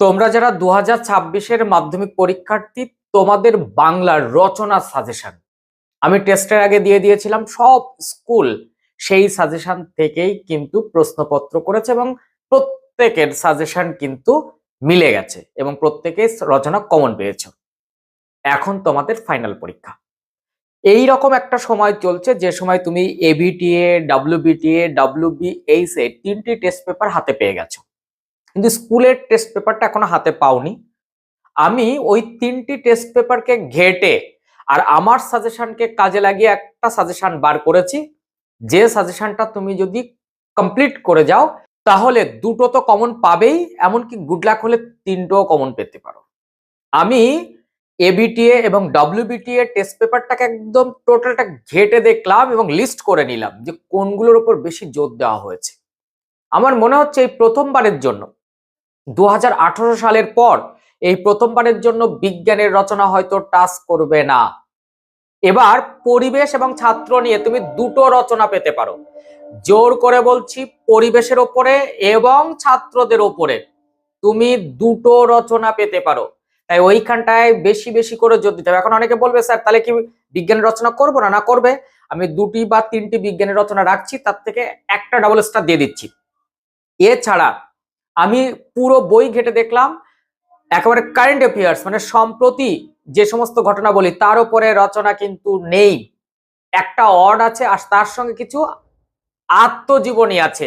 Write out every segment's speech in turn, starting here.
তোমরা যারা দু হাজার ছাব্বিশের মাধ্যমিক পরীক্ষার্থী, তোমাদের বাংলার রচনা সাজেশন আমি টেস্টের আগে দিয়ে দিয়েছিলাম, সব স্কুল সেই সাজেশন থেকেই কিন্তু প্রশ্নপত্র করেছে এবং প্রত্যেকের সাজেশন কিন্তু মিলে গেছে এবং প্রত্যেকে রচনা কমন পেয়েছ। এখন তোমাদের ফাইনাল পরীক্ষা। এই রকম একটা সময় চলছে, যে সময় তুমি এবিটিএ ডাব্লিউবিটিএ ডাব্লিউবিএইচ এ তিনটি টেস্ট পেপার হাতে পেয়ে গেছো। কিন্তু স্কুলের টেস্ট পেপারটা এখনও হাতে পাওনি। আমি ওই তিনটি টেস্ট পেপারকে ঘেটে আর আমার সাজেশনকে কাজে লাগিয়ে একটা সাজেশন বার করেছি। যে সাজেশনটা তুমি যদি কমপ্লিট করে যাও, তাহলে দুটো তো কমন পাবেই, এমনকি গুড লাক হলে তিনটেও কমন পেতে পারো। আমি এবিটিএ এবং ডব্লিউবিটিএ টেস্ট পেপারটাকে একদম টোটালটা ঘেটে দেখলাম এবং লিস্ট করে নিলাম যে কোনগুলোর উপর বেশি জোর দেওয়া হয়েছে। আমার মনে হচ্ছে এই প্রথমবারের জন্য দু হাজার আঠারো সালের পর এই প্রথমবারের জন্য বিজ্ঞানের রচনা হয়তো টাচ করবে না। এবার পরিবেশ এবং ছাত্র নিয়ে তুমি দুটো রচনা পেতে পারো। জোর করে বলছি পরিবেশের ওপরে এবং ছাত্রদের ওপরে তুমি দুটো রচনা পেতে পারো। তাই ওইখানটায় বেশি বেশি করে জোর দিতে হবে। এখন অনেকে বলবে, স্যার, তাহলে কি বিজ্ঞানের রচনা করব না? না করবে। আমি দুটি বা তিনটি বিজ্ঞানের রচনা রাখছি, তার থেকে একটা ডাবল স্টার দিয়ে দিচ্ছি। এছাড়া আমি পুরো বই ঘেটে দেখলাম, একেবারে কারেন্ট অ্যাফেয়ার্স মানে সম্প্রতি যে সমস্ত ঘটনা বলি, তার উপরে রচনা কিন্তু নেই। একটা অড আছে, আর তার সঙ্গে কিছু আত্মজীবনী আছে।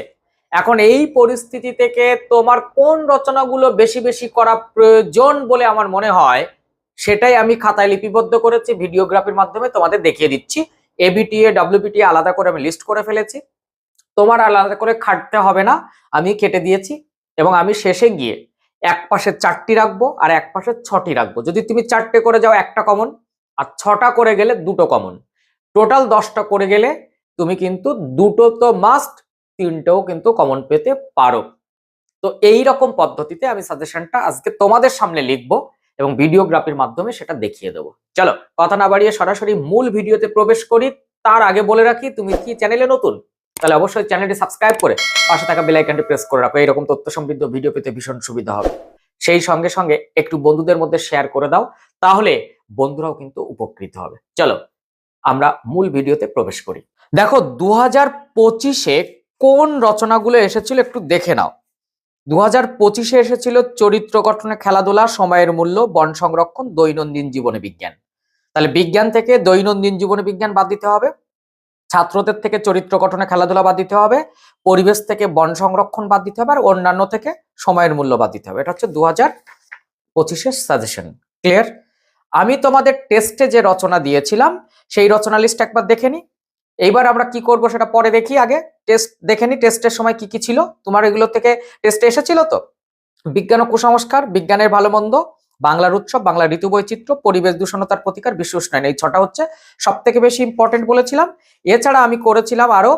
এখন এই পরিস্থিতি থেকে তোমার কোন রচনাগুলো বেশি বেশি করা প্রয়োজন বলে আমার মনে হয়, সেটাই আমি খাতায় লিপিবদ্ধ করেছি, ভিডিওগ্রাফির মাধ্যমে তোমাদের দেখিয়ে দিচ্ছি। এবিটিএ ডাব্লিউবিটিএ আলাদা করে আমি লিস্ট করে ফেলেছি। তোমার আলাদা করে খাটতে হবে না, আমি কেটে দিয়েছি। এবং আমি শেষে গিয়ে এক পাশে চারটি রাখব আর এক পাশে ছটি রাখব। যদি তুমি চারটে করে যাও, একটা কমন আর ছটা করে গেলে দুটো কমন টোটাল দশটা করে গেলে তুমি কিন্তু দুটো তো মাস্ট তিনটেও কিন্তু কমন পেতে পারো। তো এই রকম পদ্ধতিতে আমি সাজেশনটা আজকে তোমাদের সামনে লিখব এবং ভিডিওগ্রাফির মাধ্যমে সেটা দেখিয়ে দেবো। চলো, কথা না বাড়িয়ে সরাসরি মূল ভিডিওতে প্রবেশ করি। তার আগে বলে রাখি, তুমি কি চ্যানেলে নতুন? তাহলে অবশ্যই চ্যানেলটি সাবস্ক্রাইব করে পাশে থাকা বেল আইকনটি প্রেস করে রাখো। এরকম তথ্য সমৃদ্ধ ভিডিও পেতে ভীষণ সুবিধা হবে। সেই সঙ্গে সঙ্গে একটু বন্ধুদের মধ্যে শেয়ার করে দাও, তাহলে বন্ধুরাও কিন্তু উপকৃত হবে। চলো, আমরা মূল ভিডিওতে প্রবেশ করি। দেখো দু হাজার পঁচিশে কোন রচনাগুলো এসেছিল একটু দেখে নাও। দু হাজার পঁচিশে এসেছিল চরিত্র গঠনে খেলাধুলা, সময়ের মূল্য, বন সংরক্ষণ, দৈনন্দিন জীবনে বিজ্ঞান। তাহলে বিজ্ঞান থেকে দৈনন্দিন জীবনে বিজ্ঞান বাদ দিতে হবে। ছাত্রদের থেকে চরিত্র গঠনে খেলাধুলা বাদ দিতে হবে, পরিবেশ থেকে বন সংরক্ষণ বাদ দিতে হবে, আর অন্যান্য থেকে সময়ের মূল্য বাদ দিতে হবে। এটা হচ্ছে দু হাজার পঁচিশের সাজেশন ক্লিয়ার আমি তোমাদের টেস্টে যে রচনা দিয়েছিলাম, সেই রচনা লিস্ট একবার দেখে নি। এইবার আমরা কি করব সেটা পরে দেখি আগে। টেস্ট দেখে নি টেস্টের সময় কি কি ছিল? তোমার এগুলো থেকে টেস্টে এসেছিল তো? বিজ্ঞান ও কুসংস্কার, বিজ্ঞানের ভালো মন্দ বাংলার উৎসব, বাংলার ঋতু বৈচিত্র্য পরিবেশ দূষণতার প্রতিকার, বিশ্ব উষ্ণায়ন। এই ছটা হচ্ছে সব থেকে বেশি ইম্পর্টেন্ট বলেছিলাম। এছাড়া আমি করেছিলাম আরও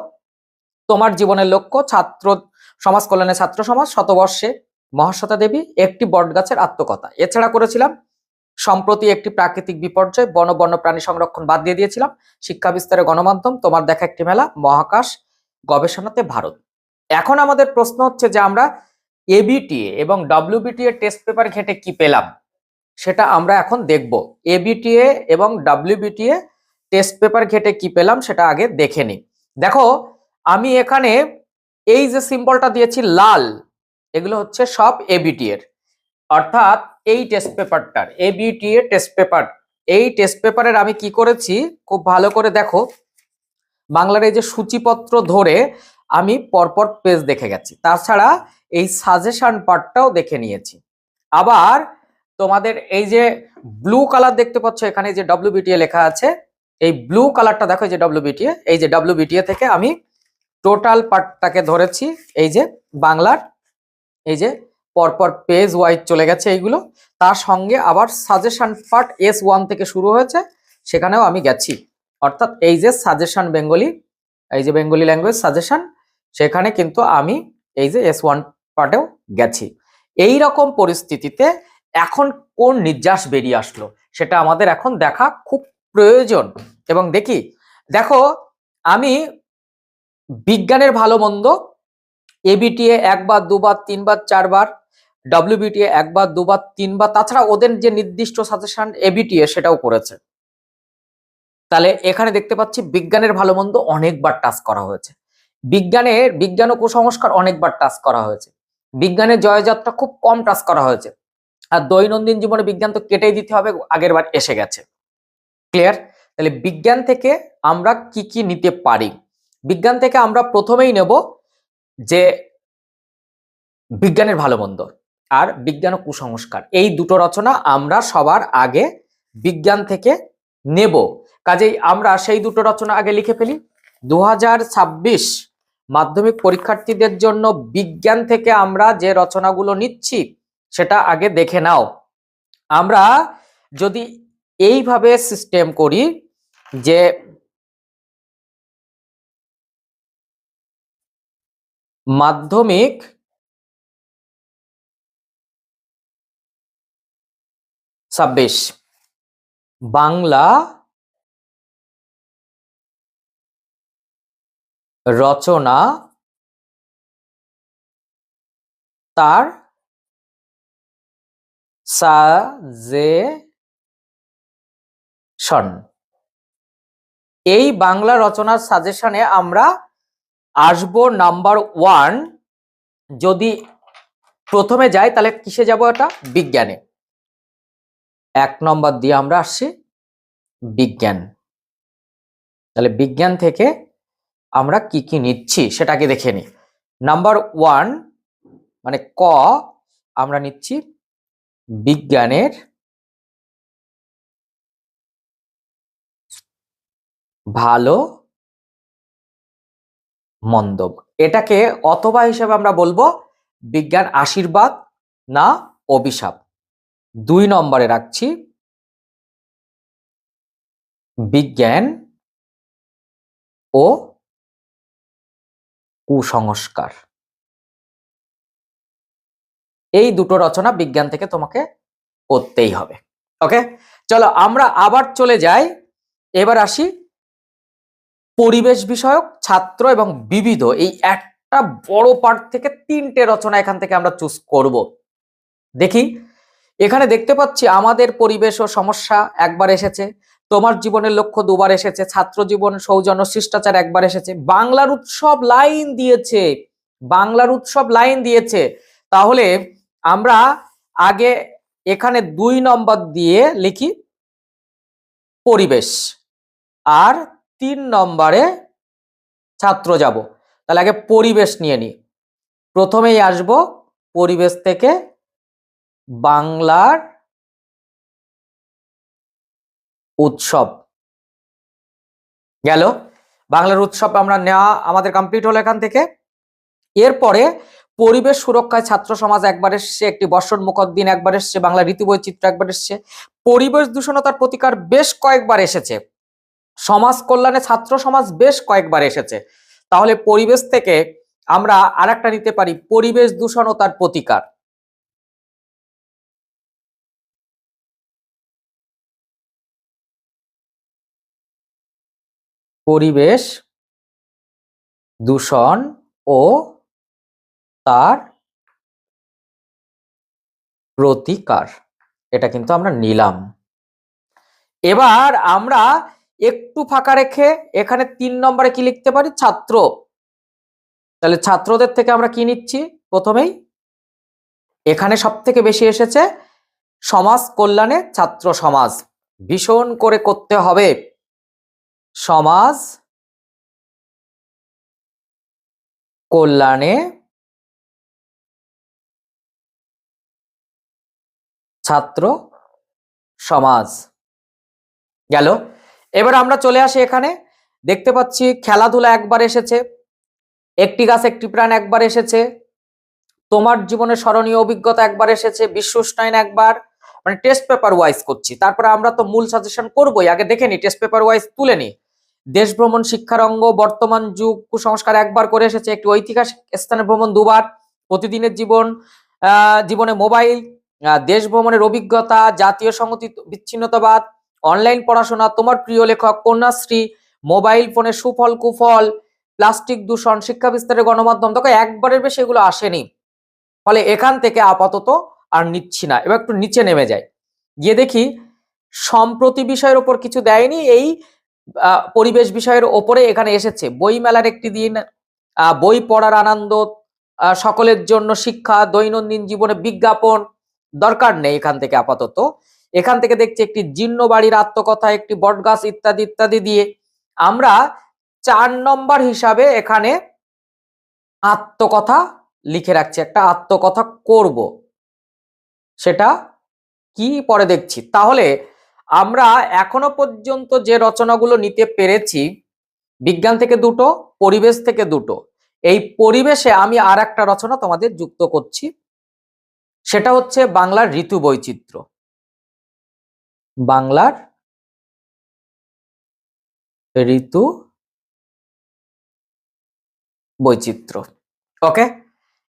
তোমার জীবনের লক্ষ্য, ছাত্র সমাজ কল্যাণে ছাত্র সমাজ, শতবর্ষে মহাশ্বেতা দেবী, একটি বটগাছের আত্মকথা। এছাড়া করেছিলাম সম্প্রতি একটি প্রাকৃতিক বিপর্যয়, বন, বন্য প্রাণী সংরক্ষণ বাদ দিয়ে দিয়েছিলাম। শিক্ষা বিস্তারে গণমাধ্যম, তোমার দেখা একটি মেলা, মহাকাশ গবেষণাতে ভারত। এখন আমাদের প্রশ্ন হচ্ছে যে আমরা এবিটিএ এবং ডব্লিউবিটিএ টেস্ট পেপার ঘেটে কি পেলাম? সেটা আমরা এখন দেখব। এবিটিএ এবং ডাব্লিউবিটিএ টেস্ট পেপার ঘেটে কি পেলাম সেটা আগে দেখে নিই। দেখো, আমি এখানে এই যে সিম্বলটা দিয়েছি লাল, এগুলো হচ্ছে সব এবিটি এর অর্থাৎ এই টেস্ট পেপারটার এবিটিএ টেস্ট পেপার এই টেস্ট পেপারের আমি কি করেছি? খুব ভালো করে দেখো, বাংলার এই যে সূচিপত্র ধরে আমি পরপর পেজ দেখে গেছি। তাছাড়া এই সাজেশন পার্টটাও দেখে নিয়েছি। আবার তোমাদের এই যে ব্লু কালার দেখতে পাচ্ছ, এখানে যে ডব্লিউবিটিএ লেখা আছে, এই ব্লু কালারটা দেখো যে ডব্লিউবিটিএ এই যে ডব্লিউবিটিএ থেকে আমি টোটাল পার্টটাকে ধরেছি, এই যে বাংলার, এই যে পরপর পেজ ওয়াইজ চলে গেছে এইগুলো। তার সঙ্গে আবার সাজেশন পার্ট এস ওয়ান থেকে শুরু হয়েছে, সেখানেও আমি গেছি। অর্থাৎ এই যে সাজেশন বেঙ্গলি এই যে বেঙ্গলি ল্যাঙ্গুয়েজ সাজেশন সেখানে কিন্তু আমি এই যে এস ওয়ান পার্টেও গেছি। এই রকম পরিস্থিতিতে এখন কোন নির্যাস বেরিয়ে আসলো? সেটা আমাদের এখন দেখা খুব প্রয়োজন। এবং দেখি, দেখো, আমি বিজ্ঞানের ভালো মন্দ এবিটিএ একবার, দুবার, তিনবার, চারবার ডব্লিউবিটিএ একবার, দুবার, তিনবার, তাছাড়া ওদের যে নির্দিষ্ট সাজেশন এবিটিএ সেটাও করেছে। তাহলে এখানে দেখতে পাচ্ছি বিজ্ঞানের ভালো মন্দ অনেকবার টাচ করা হয়েছে। বিজ্ঞানের বিজ্ঞান ও কুসংস্কার অনেকবার টাচ করা হয়েছে। বিজ্ঞানের জয়যাত্রা খুব কম টাচ করা হয়েছে। দৈনন্দিন জীবনে বিজ্ঞান তো কেটেই দিতে হবে, আগের বার এসে গেছে। ক্লিয়ার তাহলে বিজ্ঞান থেকে আমরা কি কি নিতে পারি? বিজ্ঞান থেকে আমরা প্রথমেই নেব যে বিজ্ঞানের ভালো মন্দ আর বিজ্ঞান ও কুসংস্কার। এই দুটো রচনা আমরা সবার আগে বিজ্ঞান থেকে নেব। কাজেই আমরা সেই দুটো রচনা আগে লিখে ফেলি। দু হাজার ছাব্বিশ মাধ্যমিক পরীক্ষার্থীদের জন্য বিজ্ঞান থেকে আমরা যে রচনাগুলো নিচ্ছি সেটা আগে দেখে নাও। আমরা যদি এইভাবে সিস্টেম করি যে মাধ্যমিক ছাব্বিশ, বাংলা রচনা তার সাজেশন এই বাংলা রচনার সাজেশনে আমরা আসব নাম্বার ওয়ান। যদি প্রথমে যাই, তাহলে কিসে যাব এটা? বিজ্ঞানে। এক নম্বর দিয়ে আমরা আসছি, বিজ্ঞান। তাহলে বিজ্ঞান থেকে আমরা কি কি নিচ্ছি, সেটাকে দেখে নিই। নাম্বার ওয়ান মানে ক, আমরা নিচ্ছি বিজ্ঞানের ভালো মন্দ এটাকে অথবা হিসেবে আমরা বলব বিজ্ঞান আশীর্বাদ না অভিশাপ। দুই নম্বরে রাখছি বিজ্ঞান ও কুসংস্কার। এই দুটো রচনা বিজ্ঞান থেকে তোমাকে করতেই হবে। ওকে চলো, আমরা আবার চলে যাই। এবার আসি পরিবেশ বিষয়ক, ছাত্র এবং বিবিধ। এই একটা বড় পার্ট থেকে তিনটে রচনা এখান থেকে আমরা চুজ করব। দেখি, এখানে দেখতে পাচ্ছি আমাদের পরিবেশ ও সমস্যা একবার এসেছে, তোমার জীবনের লক্ষ্য দুবার এসেছে, ছাত্র জীবন, সৌজন্য, শিষ্টাচার একবার এসেছে, বাংলার উৎসব লাইন দিয়েছে, বাংলার উৎসব লাইন দিয়েছে। তাহলে আমরা আগে এখানে দুই নম্বর দিয়ে লিখি পরিবেশ, আর তিন নম্বরে ছাত্র যাব। তাহলে আগে পরিবেশ নিয়ে নি প্রথমেই আসব পরিবেশ থেকে বাংলার উৎসব। গেল? বাংলার উৎসব আমরা নেওয়া আমাদের কমপ্লিট হলো এখান থেকে। এরপরে পরিবেশ সুরক্ষায় ছাত্র সমাজ একবার এসছে, একটি বর্ষণ মুখদ্দিন একবার এসছে, বাংলা ঋতু বৈচিত্র্য একবার এসছে। পরিবেশ দূষণতার প্রতিকার বেশ কয়েকবার এসেছে। সমাজ কল্যাণে ছাত্র সমাজ বেশ কয়েকবার এসেছে। তাহলে পরিবেশ থেকে আমরা আর নিতে পারি, পরিবেশ দূষণ ও প্রতিকার। পরিবেশ দূষণ ও তার প্রতিকার। এটা কিন্তু আমরা নিলাম। এবার আমরা একটু ফাঁকা রেখে এখানে তিন নম্বরে কি লিখতে পারি? ছাত্র। তাহলে ছাত্রদের থেকে আমরা কি নিচ্ছি? প্রথমেই এখানে সব থেকে বেশি এসেছে সমাজ কল্যাণে ছাত্র সমাজ। ভীষণ করে করতে হবে। সমাজ কল্যাণে ছাত্র সমাজ। গেল। এবার আমরা চলে আসি এখানে। দেখতে পাচ্ছি খেলাধুলা একবার এসেছে, একটি গাছ, একটি প্রাণ একবার এসেছে, তোমার জীবনে স্মরণীয় অভিজ্ঞতা একবার এসেছে বিশ্ব উষ্ণায়ন একবার মানে টেস্ট পেপার ওয়াইজ করছি। তারপরে আমরা তো মূল সাজেশন করবোই, আগে দেখে নি টেস্ট পেপার ওয়াইজ তুলে নি। দেশ ভ্রমণ, শিক্ষার অঙ্গ, বর্তমান যুগ, কুসংস্কার একবার করে এসেছে, একটি ঐতিহাসিক স্থানে ভ্রমণ দুবার, প্রতিদিনের জীবন জীবনে মোবাইল দেশ ভ্রমণের অভিজ্ঞতা, জাতীয় সংহতি বিচ্ছিন্নতাবাদ অনলাইন পড়াশোনা, তোমার প্রিয় লেখক, কন্যাশ্রী মোবাইল ফোনে সুফল, কুফল প্লাস্টিক দূষণ, শিক্ষা বিস্তারের গণমাধ্যম তোকে একবারের বেশি এগুলো আসেনি। ফলে এখান থেকে আপাতত আর নিচ্ছি না, এবার একটু নিচে নেমে যায় গিয়ে দেখি, সম্প্রতি বিষয়ের ওপর কিছু দেয়নি, এই পরিবেশ বিষয়ের ওপরে এখানে এসেছে। বই মেলার একটি দিন বই পড়ার আনন্দ সকলের জন্য শিক্ষা, দৈনন্দিন জীবনে বিজ্ঞাপন দরকার নেই এখান থেকে আপাতত। এখান থেকে দেখছি একটি জীর্ণ বাড়ির আত্মকথা, একটি বটগাছ ইত্যাদি ইত্যাদি দিয়ে আমরা চার নম্বর হিসাবে এখানে আত্মকথা লিখে রাখছি। একটা আত্মকথা করব। সেটা কি পরে দেখছি। তাহলে আমরা এখনও পর্যন্ত যে রচনাগুলো নিতে পেরেছি, বিজ্ঞান থেকে দুটো, পরিবেশ থেকে দুটো, এই পরিবেশে আমি আর একটা রচনা তোমাদের যুক্ত করছি। সেটা হচ্ছে বাংলার ঋতু বৈচিত্র্য। বাংলার ঋতু বৈচিত্র্য। ওকে?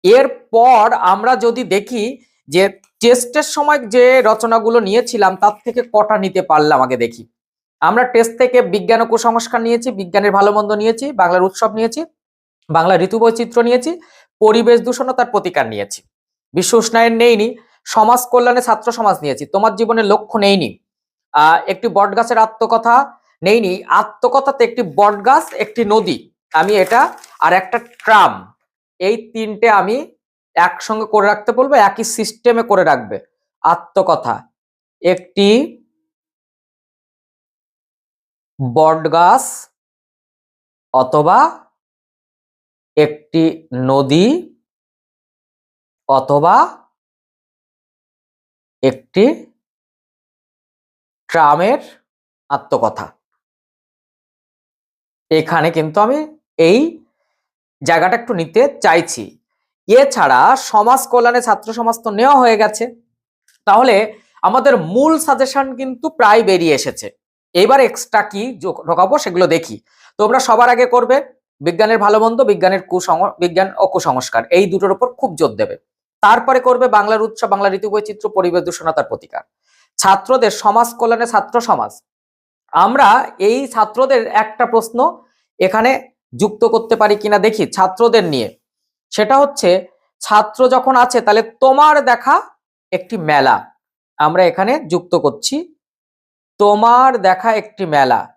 এরপর আমরা যদি দেখি যে টেস্টের সময় যে রচনাগুলো নিয়েছিলাম, তার থেকে কটা নিতে পারলাম আগে দেখি। আমরা টেস্ট থেকে বিজ্ঞান ও কুসংস্কার নিয়েছি, বিজ্ঞানের ভালো মন্দ নিয়েছি, বাংলার উৎসব নিয়েছি বাংলা ঋতু বৈচিত্র্য নিয়েছি, পরিবেশ দূষণ ও তার প্রতিকার নিয়েছি। বিশ্ব উষ্ণায়ন নেইনি, সমাজ কল্যাণে ছাত্র সমাজ নিয়েছি, তোমার জীবনের লক্ষ্য নেইনি। একটি বটগাছের আত্মকথা নেইনি, আত্মকথাতে একটি বটগাছ, একটি নদী, আমি এটা আর একটা ট্রাম, এই তিনটে আমি একসঙ্গে করে রাখতে বলব, একই সিস্টেমে করে রাখবে, আত্মকথা। একটি বটগাছ অথবা একটি নদী অথবা একটি ট্রামের আত্মকথা। এখানে কিন্তু আমি এই জায়গাটা একটু নিতে চাইছি। এছাড়া সমাজ কল্যাণে ছাত্র সমাজ তো নেওয়া হয়ে গেছে। তাহলে আমাদের মূল সাজেশন কিন্তু প্রায় বেরিয়ে এসেছে। এবার এক্সট্রা কি ঢোকাবো সেগুলো দেখি। তোমরা সবার আগে করবে। বিজ্ঞানের ভালো মন্দ, বিজ্ঞানের কুসং, বিজ্ঞান ও কুসংস্কার। এই দুটোর উপর খুব জোর দেবে। তারপরে করবে বাংলার উৎসব বাংলা ঋতু বৈচিত্র্য পরিবেশ দূষণতার প্রতিকার। ছাত্রদের, সমাজ কল্যাণে ছাত্র সমাজ। আমরা এই ছাত্রদের একটা প্রশ্ন এখানে যুক্ত করতে পারি কিনা দেখি ছাত্রদের নিয়ে। সেটা হচ্ছে, ছাত্র যখন আছে, তাহলে তোমার দেখা একটি মেলা। আমরা এখানে যুক্ত করছি, তোমার দেখা একটি মেলা।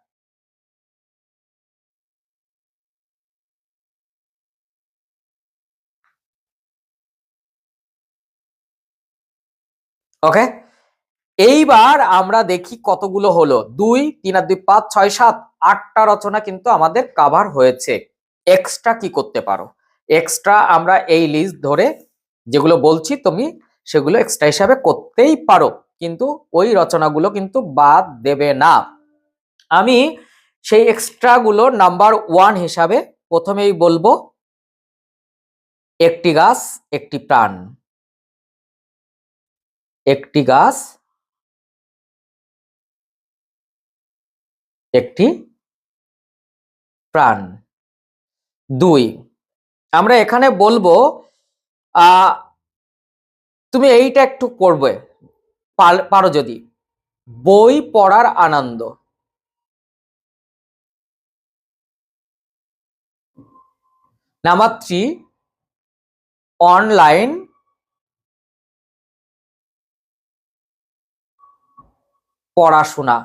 ওকে এইবার আমরা দেখি কতগুলো হলো। দুই, তিন আর দুই, পাঁচ, ছয়, সাত, আটটা রচনা কিন্তু আমাদের কাভার হয়েছে। এক্সট্রা কি করতে পারো? এক্সট্রা আমরা এই লিস্ট ধরে যেগুলো বলছি তুমি সেগুলো এক্সট্রা হিসাবে করতেই পারো। কিন্তু ওই রচনাগুলো কিন্তু বাদ দেবে না। আমি সেই এক্সট্রা গুলো নাম্বার ওয়ান হিসাবে প্রথমেই বলব। একটি গাছ, একটি প্রাণ। একটি গাছ, একটি প্রাণ। দুই, আমরা এখানে বলব তুমি এইটা একটু পাল- পারো যদি। বই পড়ার আনন্দ। নাম্বার থ্রি, অনলাইন পড়াশোনা।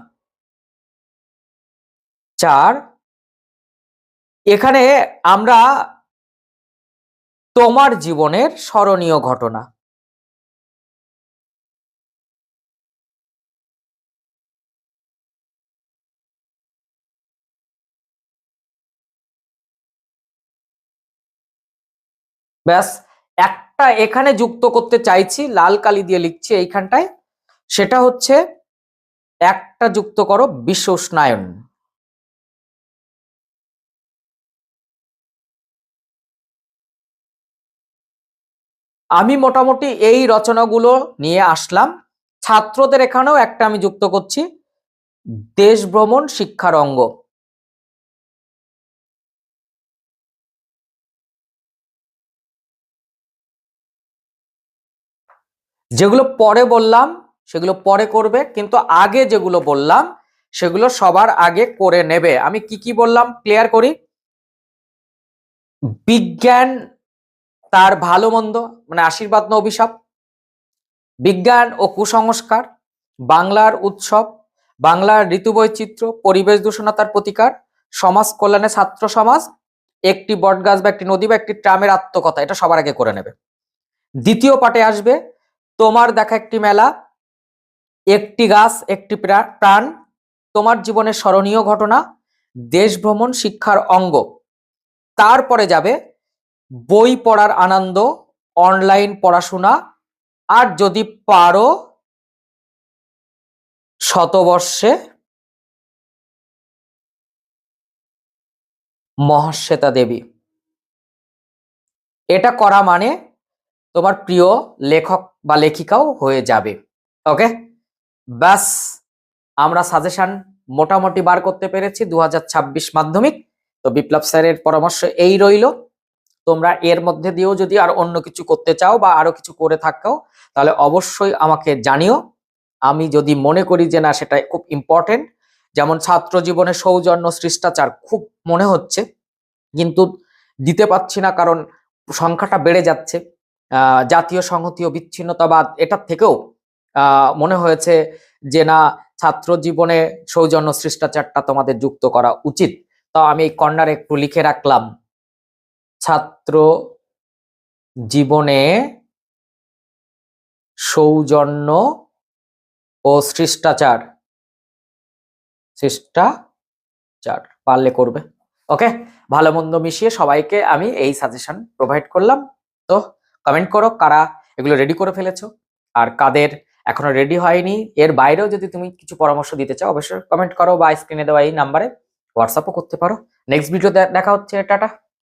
চার, এখানে আমরা তোমার জীবনের স্মরণীয় ঘটনা। ব্যাস, একটা এখানে যুক্ত করতে চাইছি, লাল কালি দিয়ে লিখছি এইখানটায়। সেটা হচ্ছে একটা যুক্ত করো বিশ্ব উষ্ণায়ন। আমি মোটামুটি এই রচনাগুলো নিয়ে আসলাম। ছাত্রদের এখানেও একটা আমি যুক্ত করছি। দেশ ভ্রমণ শিক্ষার অঙ্গ। যেগুলো পরে বললাম সেগুলো পরে করবে, কিন্তু আগে যেগুলো বললাম, সেগুলো সবার আগে করে নেবে। আমি কি কি বললাম? ক্লিয়ার করি? বিজ্ঞান তার ভালো মন্দ মানে আশীর্বাদ না অভিশাপ। বিজ্ঞান ও কুসংস্কার, বাংলার উৎসব, বাংলার ঋতু বৈচিত্র্য, পরিবেশ দূষণতার প্রতিকার, সমাজ কল্যাণে ছাত্র সমাজ, একটি বটগাছ বা একটি নদী বা একটি ট্রামের আত্মকথা, এটা সবার আগে করে নেবে। দ্বিতীয় পাটে আসবে, তোমার দেখা একটি মেলা একটি গাছ, একটি প্রা- প্রাণ, তোমার জীবনের স্মরণীয় ঘটনা দেশ ভ্রমণ শিক্ষার অঙ্গ। তারপরে যাবে বই পড়ার আনন্দ, অনলাইন পড়াশোনা, আর যদি পারো শতবর্ষে মহাশ্বেতা দেবী। এটা করা মানে তোমার প্রিয় লেখক বা লেখিকাও হয়ে যাবে। ওকে? ব্যাস, আমরা সাজেশন মোটামুটি বার করতে পেরেছি দু হাজার ছাব্বিশ মাধ্যমিক। তো বিপ্লব স্যারের পরামর্শ এই রইল। তোমরা এর মধ্যে দিয়েও যদি আর অন্য কিছু করতে চাও বা আরও কিছু করে থাকো, তাহলে অবশ্যই আমাকে জানিও। আমি যদি মনে করি যে না, সেটা খুব ইম্পর্টেন্ট যেমন ছাত্র জীবনে সৌজন্য শিষ্টাচার খুব মনে হচ্ছে। কিন্তু দিতে পারছি না কারণ সংখ্যাটা বেড়ে যাচ্ছে। জাতীয় সংহতি ও বিচ্ছিন্নতাবাদ এটার থেকেও মনে হয়েছে যে না, ছাত্র জীবনে সৌজন্য শিষ্টাচারটা তোমাদের যুক্ত করা উচিত। তো আমি এই কর্নারে একটু লিখে রাখলাম। ছাত্র জীবনে সৌজন্য ও শিষ্টাচার। শিষ্টাচার পারলে করবে। ওকে, ভালো মন্দ মিশিয়ে সবাইকে আমি এই সাজেশন প্রোভাইড করলাম। তো কমেন্ট করো কারা এগুলো রেডি করে ফেলেছো। আর কাদের এখনও রেডি হয়নি। এর বাইরেও যদি তুমি কিছু পরামর্শ দিতে চাও, অবশ্যই কমেন্ট করো বা স্ক্রিনে দেওয়া এই নাম্বারে হোয়াটসঅ্যাপও করতে পারো। নেক্সট ভিডিও দেখা হচ্ছে, টাটা।